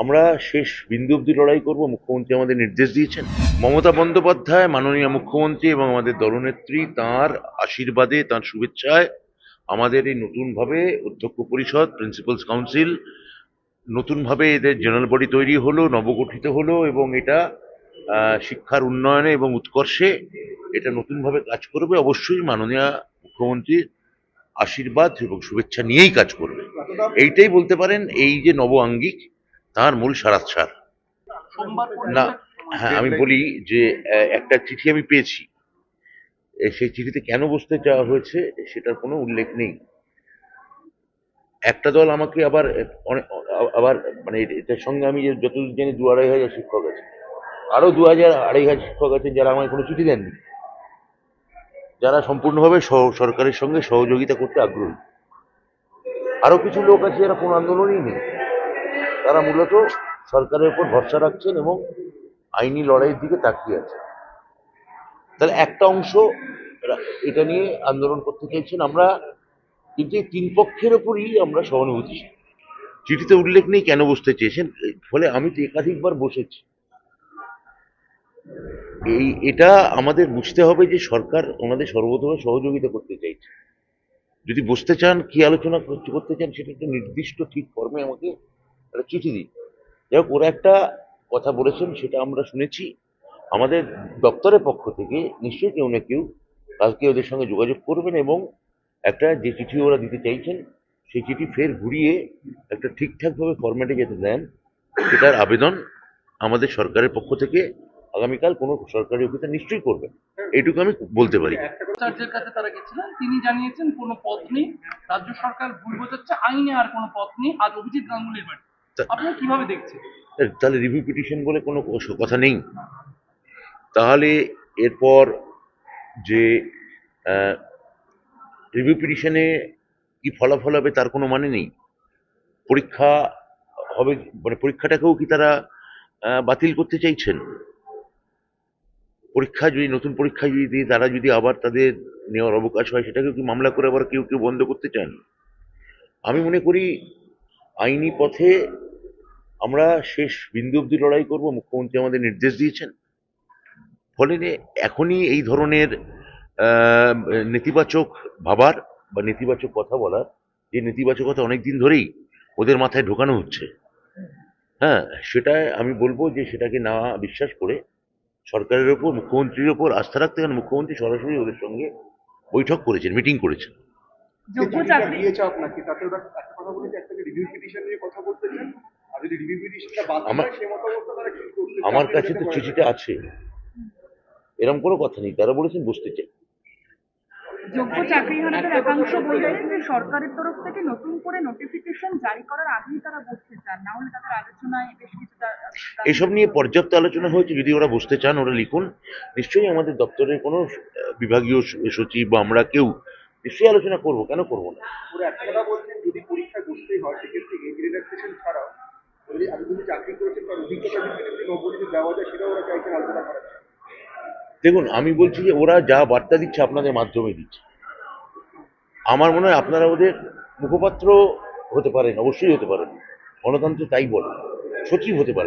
আমরা শেষ বিন্দু অব্দি লড়াই করব। মুখ্যমন্ত্রী আমাদের নির্দেশ দিয়েছেন। মমতা বন্দ্যোপাধ্যায়, মাননীয় মুখ্যমন্ত্রী এবং আমাদের দলনেত্রী, তার আশীর্বাদে, তার শুভেচ্ছায় আমাদের এই নতুনভাবে অধ্যক্ষ পরিষদ, প্রিন্সিপালস কাউন্সিল, নতুনভাবে এদের জেনারেল বডি তৈরি হলো, নবগঠিত হলো এবং এটা শিক্ষার উন্নয়নে এবং উৎকর্ষে এটা নতুনভাবে কাজ করবে। অবশ্যই মাননীয় মুখ্যমন্ত্রীর আশীর্বাদ এবং শুভেচ্ছা নিয়েই কাজ করবে। এইটাই বলতে পারেন, এই যে নব আঙ্গিক তার মূল সারাৎসার না হ্যাঁ আমি বলি যে একটা চিঠি আমি পেয়েছি। সেই চিঠিতে কেন বসতে চাওয়া হয়েছে, সেটার কোনো উল্লেখ নেই। একটা দল আমাকে আবার আবার মানে এটার সঙ্গে আমি যে যতদূর জানি দু আড়াই হাজার শিক্ষক আছে। আরও দু হাজার আড়াই হাজার শিক্ষক আছে যারা আমায় কোনো চিঠি দেননি। যারা সম্পূর্ণভাবে সরকারের সঙ্গে সহযোগিতা করতে আগ্রহী। আরও কিছু লোক আছে যারা কোনো আন্দোলনই নেই। তারা মূলত সরকারের উপর ভরসা রাখছেন এবং আইনি লড়াইয়ের দিকে তাকিয়ে আছে তাহলে একটা অংশ এটা নিয়ে আন্দোলন করতে চাইছেন আমরা কিন্তু তিন পক্ষের ওপরই আমরা সহানুভূতি। চিঠিতে উল্লেখ নেই কেন বসতে চেয়েছেন, ফলে আমি তো একাধিকবার বসেছি। এই, এটা আমাদের বুঝতে হবে যে সরকার ওনাদের সর্বতভাবে সহযোগিতা করতে চাইছে। যদি বসতে চান, কি আলোচনা করতে চান সেটা একটা নির্দিষ্ট ঠিক ফর্মে আমাকে একটা চিঠি দিই। যাই হোক ওরা একটা কথা বলেছেন, সেটা আমরা শুনেছি। আমাদের দপ্তরের পক্ষ থেকে নিশ্চয়ই কেউ না কেউ কালকে ওদের সঙ্গে যোগাযোগ করবেন এবং একটা যে চিঠি ওরা দিতে চাইছেন, সেই চিঠি ফের ঘুরিয়ে একটা ঠিকঠাকভাবে ফরম্যাটে যেতে দেন, সেটার আবেদন আমাদের সরকারের পক্ষ থেকে আগামীকাল কোনো সরকারি অফিসার নিশ্চয়ই করবেন। এইটুকু আমি বলতে পারি। কাছে তারা গেছিলেন, তিনি জানিয়েছেন কোনো পথ নেই, রাজ্য সরকার ভুল বোঝাচ্ছে, আইনে আর কোনো পথ নেই, আজ অভিজিৎ গাঙ্গুলির বাড়ি। তা- আপনি কীভাবে দেখছেন? তাহলে রিভিউ পিটিশন বলে কোনো কথা নেই। তাহলে এরপর যে রিভিউ পিটিশনে কি ফলাফল হবে তার কোনো মানে নেই। পরীক্ষা হবে মানে পরীক্ষাটাকেও কি তারা বাতিল করতে চাইছেন? পরীক্ষা যদি নতুন পরীক্ষা যদি দিয়ে তারা যদি আবার তাদের নেওয়ার অবকাশ হয় সেটাকেও কি মামলা করে আবার কেউ কেউ বন্ধ করতে চান? আমি মনে করি আইনি পথে আমরা শেষ বিন্দু অব্দি লড়াই করব মুখ্যমন্ত্রী আমাদের নির্দেশ দিয়েছেন। ফলে এখনই এই ধরনের নেতিবাচক ভাবার বা নেতিবাচক কথা বলার যে নেতিবাচকতা অনেক দিন ধরেই ওদের মাথায় ঢোকানো হচ্ছে। হ্যাঁ সেটা আমি বলব যে সেটাকে না বিশ্বাস করে সরকারের ওপর মুখ্যমন্ত্রীর ওপর আস্থা রাখতে কারণ মুখ্যমন্ত্রী সরাসরি ওদের সঙ্গে বৈঠক করেছেন মিটিং করেছেন। যোগ্য চাকরি দিয়েছে আপনাকে তাতে ওরা একটা কথা বলেছে একটা রিভিউ পিটিশন নিয়ে কথা বলতে চান আমার- কাছে তো চিঠিটা আছে। এরকম কোনো কথা নেই। তারা বলেছেন বসতে চাই। যোগ্য চাকরিহারাদের একাংশ বললেন যে সরকারের তরফ থেকে নতুন করে নোটিফিকেশন জারি করার আগেই তারা বসতে চান। না হলে তাদের আলোচনায় বেশ কিছু দা- দা- এসব নিয়ে পর্যাপ্ত আলোচনা হয়েছে। যদি ওরা বসতে চান ওরা লিখুন। নিশ্চয়ই আমাদের দপ্তরের কোনো বিভাগীয় সচিব বা আমরা কেউ নিশ্চয়ই আলোচনা করব। কেন করব না? ওরা একটা কথা বলছেন যদি বসতেই হয় সেক্ষেত্রে এজ রিল্যাক্সেশন ছাড়াও যদি এতদিন চাকরি অভিজ্ঞতা যদি দেওয়া যায়, সেটাও ওরা করার। দেখুন, আমি বলছি যে ওরা যা বার্তা দিচ্ছে আপনাদের মাধ্যমে দিচ্ছে। আমার মনে হয় আপনারা ওদের মুখপাত্র হতে পারেন, অবশ্যই হতে পারেন। গণতন্ত্র তাই বলে, সচিব হতে পারেন।